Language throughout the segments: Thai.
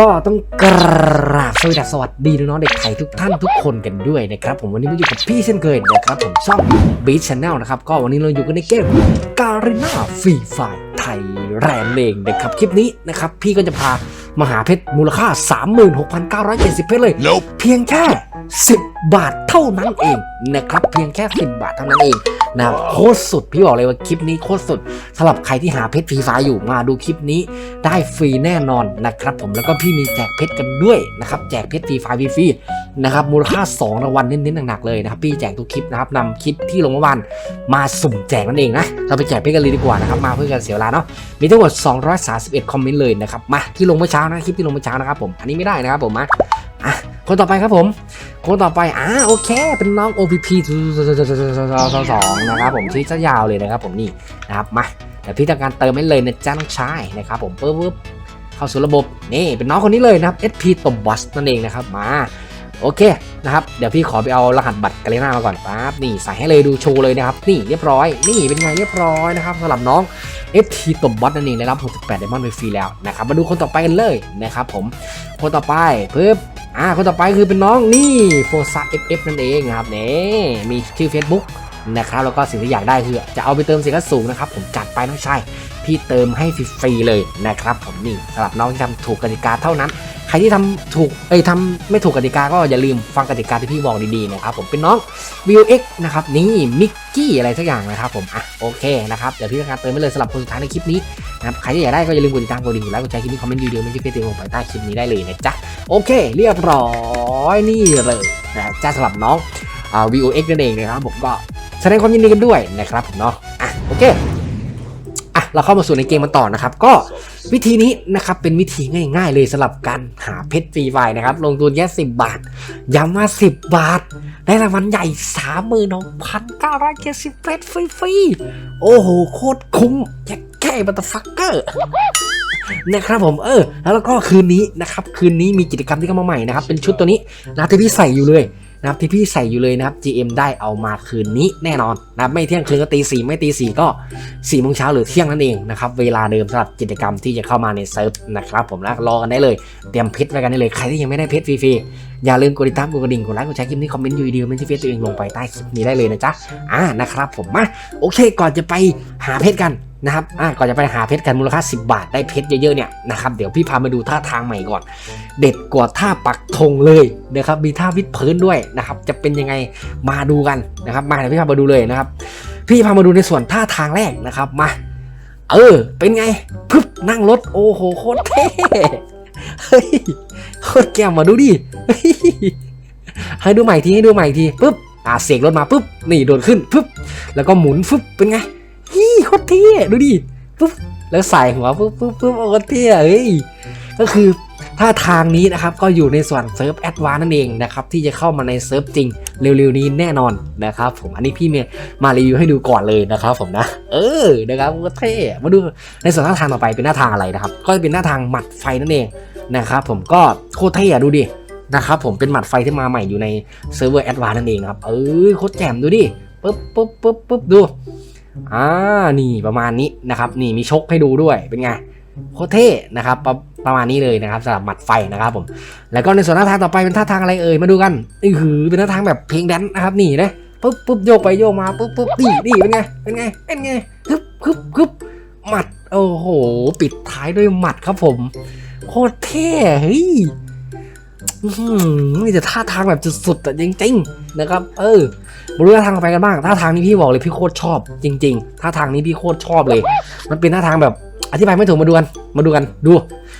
ก็ต้องกราบสวัสดีสวัสดีน้องๆเด็กไทยทุกท่านทุกคนกันด้วยนะครับผมวันนี้มาอยู่กับพี่เช่นเคยนะครับผมช่องบีชแนลนะครับก็วันนี้เราอยู่กันในเกมการีนาฟรีไฟไทยแรนด์เองนะครับคลิปนี้นะครับพี่ก็จะพามาหาเพชรมูลค่า 36,970 เพชรเลย Nope. เพียงแค่10บาทเท่านั้นเองนะครับเพียงแค่ 10 บาทเท่านั้นเองนะครับโคตรสุดพี่บอกเลยว่าคลิปนี้โคตรสุดสำหรับใครที่หาเพชรฟรีไฟล์อยู่มาดูคลิปนี้ได้ฟรีแน่นอนนะครับ ผมแล้วก็พี่มีแจกเพชรกันด้วยนะครับแจกเพชรฟรีไฟล์ฟรีๆนะครับมูลค่า 2รางวัลเน้นๆหนักๆเลยนะครับพี่แจกทุกคลิปนะครับนำคลิปที่ลงเมื่อวานมาสุ่มแจกนั่นเองนะเราไปแจกเพชรกันเลยดีกว่านะครับมาเพื่อกันเสียเวลาเนาะมีทั้งหมด 231 คอมเมนต์เลยนะครับมาที่ลงเมื่อเช้านะคลิปที่ลงเมื่อเช้านะครับผมอันนี้ไม่ได้นะครับผมมาอะ คนต่อไปครับผม คนต่อไปอ่าโอเค เป็นน้อง OPP สองนะครับผมชื่อจะยาวเลยนะครับผมนี่นะครับมาเดี๋ยวพี่ทำการเติมให้เลยนะจ้าน้องชายนะครับผมปึ๊บปึ๊บเข้าสู่ระบบนี่เป็นน้องคนนี้เลยนะครับ SP ตบบอสนั่นเองนะครับมาโอเคนะครับเดี๋ยวพี่ขอไปเอารหัสบัตรกาเลน่ามาก่อนปั๊บนี่ใส่ให้เลยดูโชว์เลยนะครับนี่เรียบร้อยนี่เป็นไงเรียบร้อยนะครับสำหรับน้อง FT ตบบอสนั่นเองได้รับ 68ไดมอนด์ไปฟรีแล้วนะครับมาดูคนต่อไปกันเลยนะครับผมคนต่อไปปึ๊บ อ่าคนต่อไปคือเป็นน้องนี่โฟซ่าเอฟนั่นเองนะครับเนี่มีชื่อ Facebook นะครับแล้วก็สิ่งที่อยากได้คือจะเอาไปเติมเสียงสูงนะครับผมจัดไปน้องชายพี่เติมให้ฟรีเลยนะครับผมนี่สำหรับน้องที่ทำถูกกติกาเท่านั้น ใครที่ทำถูกเอ้ยทำไม่ถูกกติกาก็อย่าลืมฟังกติกาที่พี่บอกดีๆนะครับผมเป็นน้อง VX นะครับนี่มิกกี้อะไรสักอย่างนะครับผมอะโอเคนะครับเดี๋ยวพี่ทำการเติมไปเลยสำหรับคนสุดท้ายในคลิปนี้นะครับใครที่อยากได้ก็อย่าลืมกดติดตามกดดิ่งกดไลค์กดแชร์คลิปนี้คอมเมนต์ดีโอไม่ใช่เฟซบุ๊กลงไปใต้คลิปนี้ได้เลยนะจ๊ะโอเค เรียบร้อยนี่เลยนะจ้าสำหรับน้องอ่า VOX นั่นเองนะครับผมก็ แสดงความยินดีกันด้วยนะครับผมเนาะอะโอเคอะเราเข้ามาสู่ในเกมมันต่อนะครับ ก็วิธีนี้นะครับเป็นวิธีง่ายๆเลยสำหรับการหาเพชรฟรีไฟนะครับ ลงทุนแค่10 บาท ย้ำว่า 10 บาท ได้รางวัลใหญ่36,970เพชรฟรีๆโอ้โห โคตรคุ้มแค่แค่บัตฟักเกอร์นะครับผมเออ แล้วก็คืนนี้นะครับ คืนนี้มีกิจกรรมที่เข้ามาใหม่นะครับ เป็นชุดตัวนี้นะที่พี่ใส่อยู่เลย นะครับที่พี่ใส่อยู่เลยนะครับ GM ได้เอามาคืนนี้แน่นอนนะครับไม่เที่ยงคืนก็ตีสี่ไม่ตีสี่ก็สี่โมงเช้าหรือเที่ยงนั่นเองนะครับเวลาเดิมสำหรับกิจกรรมที่จะเข้ามาในเซิร์ฟนะครับผมนะรอกันได้เลยเตรียมเพชรไว้กันได้เลยใครที่ยังไม่ได้เพชรฟรีๆอย่าลืมกดติดตามกดกระดิ่งกดไลค์กดแชร์คลิปนี้คอมเมนต์อยู่ดีๆไม่ใช่เฟซตัวเองลงไปใต้คลิปนี้ได้เลยนะจ๊ะอ่านะครับผมมาโอเคก่อนจะไปหาเพชรกัน นะครับอะก่อนจะไปหาเพชรกันมูลค่า 10 บาทได้เพชรเยอะๆเนี่ยนะครับเดี๋ยวพี่พามาดูท่าทางใหม่ก่อน เด็ดกว่าท่าปักธงเลยนะครับมีท่าวิดพื้นด้วยนะครับจะเป็นยังไงมาดูกันนะครับมาเดี๋ยวพี่พามาดูเลยนะครับ พี่พามาดูในส่วนท่าทางแรกนะครับมา เออ เป็นไงพึบนั่งรถโอ้โหโคตรเท่เฮ้ยโคตรแก้มมาดูดิให้ดูใหม่ทีให้ดูใหม่ทีปุ๊บอ่าเสกรถมาปุ๊บนี่โดดขึ้นปุ๊บแล้วก็หมุนฟึบเป็นไงี่โคตรเท่ดูดิปุ๊บแล้วใส่หัวปุ๊บปุ๊บปุ๊บโคตรเท่เฮ้ยก็คือถ้าทางนี้นะครับก็อยู่ในส่วนเซิร์ฟแอดวานนั่นเองนะครับที่จะเข้ามาในเซิร์ฟจริงเร็วๆนี้แน่นอนนะครับผมอันนี้พี่เมย์มารีวิวให้ดูก่อนเลยนะครับผมนะ เออนะครับโคตรเท่มาดูในส่วนหน้าทางต่อไปเป็นหน้าทางอะไรนะครับ ก็จะเป็นหน้าทางหมัดไฟนั่นเองนะครับผมก็โคตรเท่ดูดินะครับผมเป็นหมัดไฟที่มาใหม่อยู่ในเซิร์ฟเวอร์แอดวานนั่นเองครับเออโคตรแจ่มดูดิปุ๊บปุ๊บปุ๊บปุ๊บดู อ่านี่ประมาณนี้นะครับนี่มีชกให้ดูด้วยเป็นไงโคตรเท่นะครับประประมาณนี้เลยนะครับสำหรับหมัดไฟนะครับผมแล้วก็ในส่วนท่าทางต่อไปเป็นท่าทางอะไรเอ่ยมาดูกันอือหือเป็นท่าทางแบบเพลงแดนนะครับนี่นะปุ๊บปุ๊บโยกไปโยกมาปุ๊บปุ๊บนี่นี่เป็นไงเป็นไงเป็นไงฮึบฮึบฮึบหมัดโอ้โห ปิดท้ายด้วยหมัดครับผม โคตรเท่เฮ้ย มีแต่ท่าทางแบบสุดๆแต่จริงๆนะครับ เออมาดูท่าทางไปกันบ้างท่าทางนี้พี่บอกเลยพี่โคตรชอบ จริง ๆท่าทางนี้พี่โคตรชอบเลย มันเป็นท่าทางแบบอธิบายไม่ถูกมาดูกันมาดูกันดู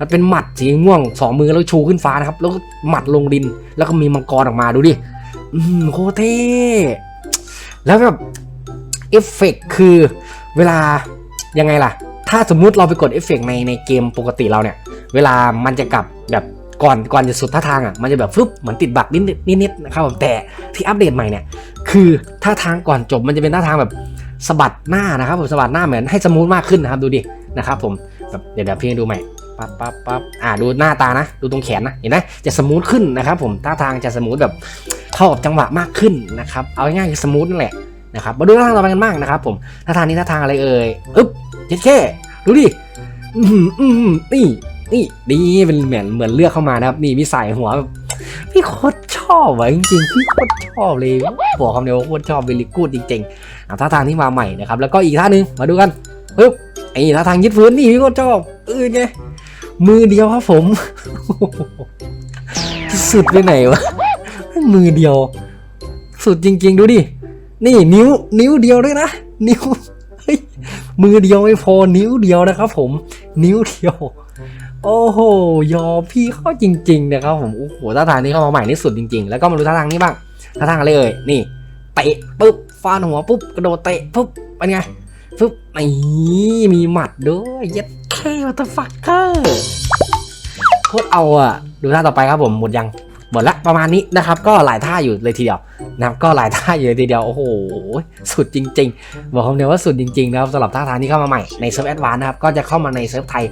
มันเป็นหมัดสีม่วงสองมือแล้วชูขึ้นฟ้านะครับ แล้วก็หมัดลงดิน แล้วก็มีมังกรออกมาดูดิโคตรเท่แล้วแบบเอฟเฟกต์คือเวลายังไงล่ะ ถ้าสมมุติเราไปกดเอฟเฟกต์ในในเกมปกติเราเนี่ย เวลามันจะกลับแบบ ก่อนก่อนจะสุดท่าทางอะมันจะแบบฟึบเหมือนติดบักนิดนิดนิดๆนะครับผมแต่ที่อัปเดตใหม่เนี่ยคือท่าทางก่อนจบมันจะเป็นท่าทางแบบสะบัดหน้านะครับผมสะบัดหน้าเหมือนให้สมูทมากขึ้นนะครับดูดินะครับผมแบบเดี๋ยวเดี๋ยวพี่ให้ดูใหม่ปั๊บปั๊บปั๊บอ่าดูหน้าตานะ ดูตรงแขนนะเห็นไหมจะสมูทขึ้นนะครับผมท่าทางจะสมูทแบบเข้ากับจังหวะมากขึ้นนะครับเอาง่ายๆคือสมูทนั่นแหละนะครับมาดูท่าทางต่อไปกันบ้างนะครับผมท่าทางนี้ท่าทางอะไรเอ่ยอึ๊บเจ็ดแค่ดูดิอืมอืมนี่ นี่ดีเป็นเหมือนเหมือนเลือกเข้ามานะครับ นี่มีสายหัวแบบพี่โคตรชอบว่ะจริงๆพี่โคตรชอบเลยบอกคำเดียวว่าโคตรชอบเวลิกูดจริงๆอะท่าทางที่มาใหม่นะครับ แล้วก็อีกท่าหนึ่งมาดูกันปึ๊บไอ้ท่าทางยึดพื้นนี่พี่โคตรชอบเออไงมือเดียวครับผมสุดไปไหนวะมือเดียว สุดจริง ๆ ดูดินี่นิ้วนิ้วเดียวด้วยนะนิ้วเฮ้ยมือเดียวไม่พอนิ้วเดียวนะครับ ผม นิ้วเดียว โอ้โห ยอมพี่เข้าจริงๆนะครับผม โอ้โหท่าทางนี้เข้ามาใหม่นี่สุดจริง ๆ แล้วก็มาดูท่าทางนี้บ้าง ท่าทางอะไรเอ่ย นี่ เตะปุ๊บ ฟาดหัวปุ๊บ กระโดดเตะปุ๊บ เป็นไง ปุ๊บ นี่มีหมัดด้วยเย็ดเควัตฟักเกอร์โคตรเอาอะดูท่าต่อไปครับผม หมดยัง หมดละประมาณนี้นะครับ ก็หลายท่าอยู่เลยทีเดียวนะครับก็หลายท่าอยู่เลยทีเดียวโอ้โหสุดจริง ๆ บอกคำเดียวว่าสุดจริงๆนะครับสำหรับท่าทางที่เข้ามาใหม่ในเซิร์ฟแอดวานนะครับก็จะเข้ามาในเซิร์ฟไทย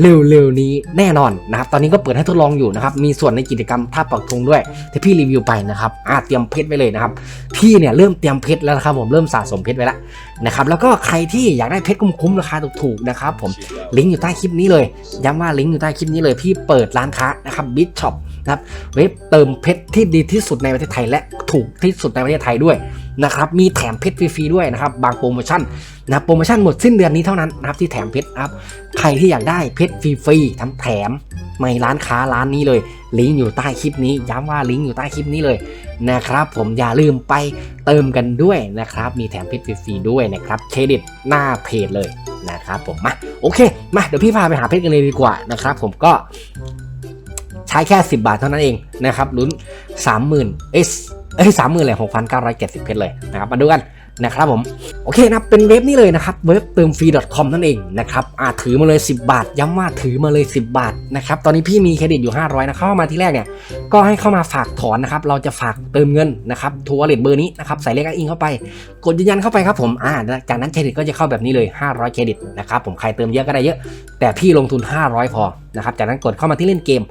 เร็วๆนี้แน่นอนนะครับตอนนี้ก็เปิดให้ทดลองอยู่นะครับมีส่วนในกิจกรรมท่าปักธงด้วยที่พี่รีวิวไปนะครับอ่าเตรียมเพชรไว้เลยนะครับพี่เนี่ยเริ่มเตรียมเพชรแล้วนะครับผมเริ่มสะสมเพชรไว้แล้วนะครับแล้วก็ใครที่อยากได้เพชรคุ้มๆราคาถูกๆนะครับผมลิงก์อยู่ใต้คลิปนี้เลยย้ำว่าลิงก์อยู่ใต้คลิปนี้เลยพี่เปิดร้านค้านะครับบิชช็อป นะครับเว็บเติมเพชรที่ดีที่สุดในประเทศไทย และถูกที่สุดในประเทศไทยด้วยนะครับมีแถมเพชรฟรีๆด้วยนะครับบางโปรโมชั่นนะโปรโมชั่นหมดสิ้นเดือนนี้เท่านั้นนะครับที่แถมเพชรครับใครที่อยากได้เพชรฟรีๆทั้งแถมในร้านค้าร้านนี้เลย ลิงก์อยู่ใต้คลิปนี้ ย้ำว่าลิงก์อยู่ใต้คลิปนี้เลยนะครับ ผมอย่าลืมไปเติมกันด้วยนะครับ มีแถมเพชรฟรีๆด้วยนะครับเครดิตหน้าเพจเลยนะครับผมมาโอเคมาเดี๋ยวพี่พาไปหาเพชรกันเลยดีกว่านะครับ ผมก็ ใช้แค่ 10 บาทเท่านั้นเองนะครับลุ้น 30,000เอ้ยเอ้ยสามหมื่นเลยหกพันเก้าร้อยเจ็ดสิบเพชรเลยนะครับมาดูกันนะครับผมโอเคนะเป็นเว็บนี้เลยนะครับเว็บเติมฟรี .com นั่นเองนะครับอ่าถือมาเลย 10 บาท ย้ำว่าถือมาเลย 10 บาทนะครับตอนนี้พี่มีเครดิตอยู่ 500นะเข้ามาที่แรกเนี่ยก็ให้เข้ามาฝากถอนนะครับเราจะฝากเติมเงินนะครับทัวร์เลทเบอร์นี้นะครับใส่เลขอ้างอิงเข้าไป กดยืนยันเข้าไปครับผมอ่าจากนั้นเครดิตก็จะเข้าแบบนี้เลย 500 เครดิตนะครับผมใครเติมเยอะก็ได้เยอะ แต่พี่ลงทุน 500 พอนะครับ จากนั้นกดเข้ามาที่เล่นเกม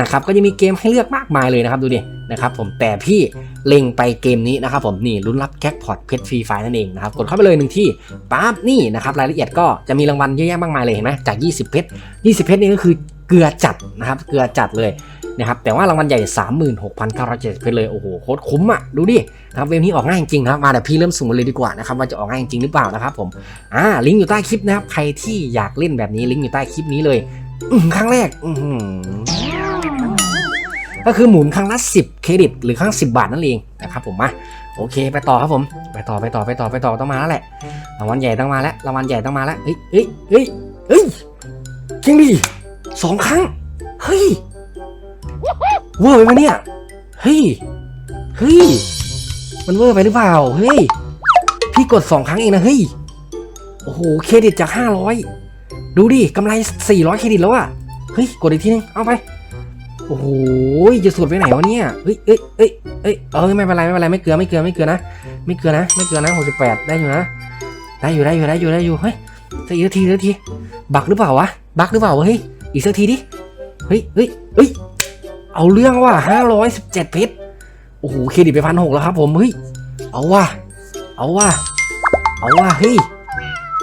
นะครับ ก็จะมีเกมให้เลือกมากมายเลยนะครับดูดินะครับผมแต่พี่เล็งไปเกมนี้นะครับผมนี่ลุ้นรับแจ็คพอตเพชรฟรีไฟนั่นเองนะครับกดเข้าไปเลยหนึ่งที่ปั๊บนี่นะครับรายละเอียดก็จะมีรางวัลเยอะแยะมากมายเลยเห็นไหมจาก 20 เพชร 20 เพชรนี่ก็คือเกลือจัดนะครับเกลือจัดเลย นะครับแต่ว่ารางวัลใหญ่ 36,970เพชรเลยโอ้โหโคตรคุ้มอะดูดิครับเวฟนี้ออกง่ายจริงนะครับมาแต่พี่เริ่มสุ่มเลยดีกว่านะครับว่าจะออกง่ายจริงหรือเปล่านะครับผมอ่าลิงก์อยู่ใต้คลิปนะครับใครที่อยากเล่นแบบนี้ลิงก์อยู่ใต้คลิปนี้เลยครั้งแรกก็คือหมุนครั้งละ 10 เครดิต หรือครั้ง 10 บาทนั่นเองนะครับผมมาโอเคไปต่อครับผม ไปต่อไปต่อไปต่อไปต่อต้องมาแล้วแหละรางวัลใหญ่ต้องมาแล้วรางวัลใหญ่ต้องมาแล้วเฮ้ยเฮ้ยเฮ้ยเฮ้ยจริงดิสองครั้งเฮ้ย เวอร์ไปไหมเนี่ย เฮ้ย เฮ้ย มันเวอร์ไปหรือเปล่า เฮ้ย พี่กดสองครั้งเองนะ เฮ้ย โอ้โห เครดิตจาก500ดูดิกำไร400เครดิตแล้วอะเฮ้ย กดอีกทีนึง เอาไป โอ้โห จะสุดไปไหนวะเนี่ย เฮ้ยเอ้ยเอ้ยเอ้ยเออไม่เป็นไรไม่เป็นไรไม่เกลือไม่เกลือไม่เกลือนะ ไม่เกลือนะ ไม่เกลือนะ68ได้อยู่นะ ได้อยู่ได้อยู่ได้อยู่ได้อยู่ เฮ้ยสักอีกทีสักที บักหรือเปล่าวะ บักหรือเปล่าวะ เฮ้ย อีกสักทีดิ เฮ้ยเฮ้ยเฮ้ย เอาเรื่องว่ะ517เจ็ดเพชรโอ้โหเครดิตไปพันหกแล้วครับ ผมเฮ้ยเอาว่ะเอาว่ะเอาว่ะเฮ้ย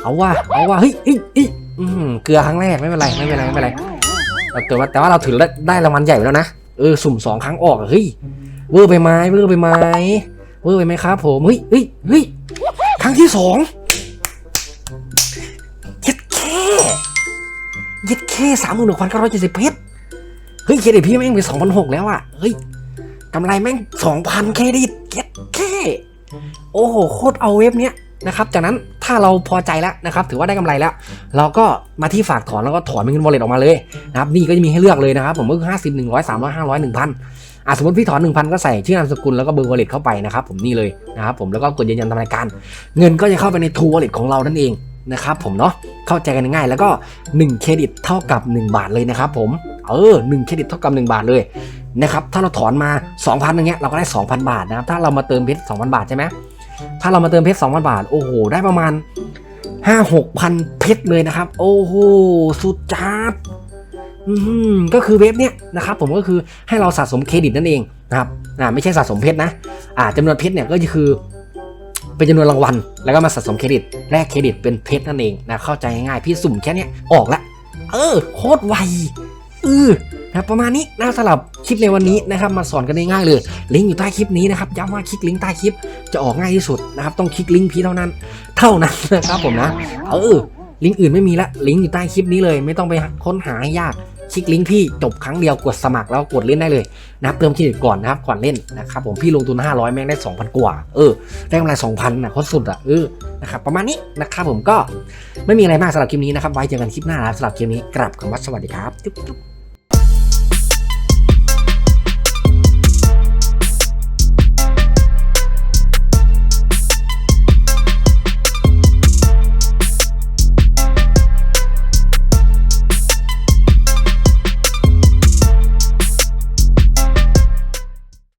เอาว่ะเอาว่ะเฮ้ยเฮ้ยเฮ้ยอืมเกลือครั้งแรกไม่เป็นไรไม่เป็นไรไม่เป็นไรแต่ว่าแต่ว่าเราถือได้รางวัลใหญ่แล้วนะเออสุ่มสองครั้งออกเฮ้ยเวอร์ไปไหมเวอร์ไปไหมเวอร์ไปไหมครับผมเฮ้ยเฮ้ยเฮ้ยครั้งที่สองย็ดแค่ย็ดแค่สามหมื่นหกพันเก้าร้อยเจ็ดสิบเพชร ฮ้ยเครดิตพี่แม่งไปสองพันหกแล้วอะเฮ้ยกำไรแม่งสองพันเครดิตเย็ดแค่โอ้โหโคตรเอาเว็บเนี้ยนะครับ จากนั้นถ้าเราพอใจแล้วนะครับ ถือว่าได้กำไรแล้ว เราก็มาที่ฝากถอนแล้วก็ถอนเป็นเงินวอลเล็ตออกมาเลยนะครับ นี่ก็จะมีให้เลือกเลยนะครับ ผมก็คือห้าสิบหนึ่งร้อยสามร้อยห้าร้อยหนึ่งพันอะสมมติพี่ถอนหนึ่งพันก็ใส่ชื่อนามสกุลแล้วก็เบอร์วอลเล็ตเข้าไปนะครับ ผมนี่เลยนะครับ ผมแล้วก็กดยืนยันทำรายการ เงินก็จะเข้าไปในทูวอลเล็ตของเรานั่นเองนะครับผมเนาะเข้าใจกันง่ายแล้วก็ 1 เครดิตเท่ากับ 1 บาทเลยนะครับผม เออ1เครดิตเท่ากับ1บาทเลยนะครับถ้าเราถอนมา 2,000อย่างเงี้ยเราก็ได้ 2,000 บาทนะครับถ้าเรามาเติมเพชร2,000 บาทใช่ไหมถ้าเรามาเติมเพชร2,000 บาทโอ้โหได้ประมาณห้าหกพันเพชรเลยนะครับ โอ้โหสุดจัดก็คือเว็บเนี้ยนะครับผมก็คือให้เราสะสมเครดิตนั่นเองนะครับอ่าไม่ใช่สะสมเพชรนะอ่าจำนวนเพชรเนี่ยก็คือเป็นจำนวนรางวัล แล้วก็มาสะสมเครดิตแลกเครดิตเป็นเพชรนั่นเองนะเข้าใจง่ายๆพี่สุ่มแค่เนี้ยออกละ เออ โคตรไว เออนะประมาณนี้นะสำหรับคลิปในวันนี้นะครับมาสอนกันง่ายๆเลย ลิงก์อยู่ใต้คลิปนี้นะครับย้ำว่าคลิกลิงก์ใต้คลิปจะออกง่ายที่สุดนะครับต้องคลิกลิงก์พี่เท่านั้น เท่านั้นนะครับผมนะเออลิงก์อื่นไม่มีละลิงก์อยู่ใต้คลิปนี้เลย ไม่ต้องไปค้นหาให้ยากคลิกลิงก์พี่จบครั้งเดียวกดสมัครแล้วกดเล่นได้เลยนะครับเติมเครดิตก่อนนะครับก่อนเล่นนะครับผมพี่ลงทุน 500 แม่งได้ 2,000 กว่าเออได้กำไร2,000นะโคตรสุดอะเออนะครับประมาณนี้นะครับผมก็ไม่มีอะไรมากสำหรับคลิปนี้นะครับไว้เจอกันคลิปหน้านะสำหรับคลิปนี้กลับคำว่าสวัสดีครับจุ๊บ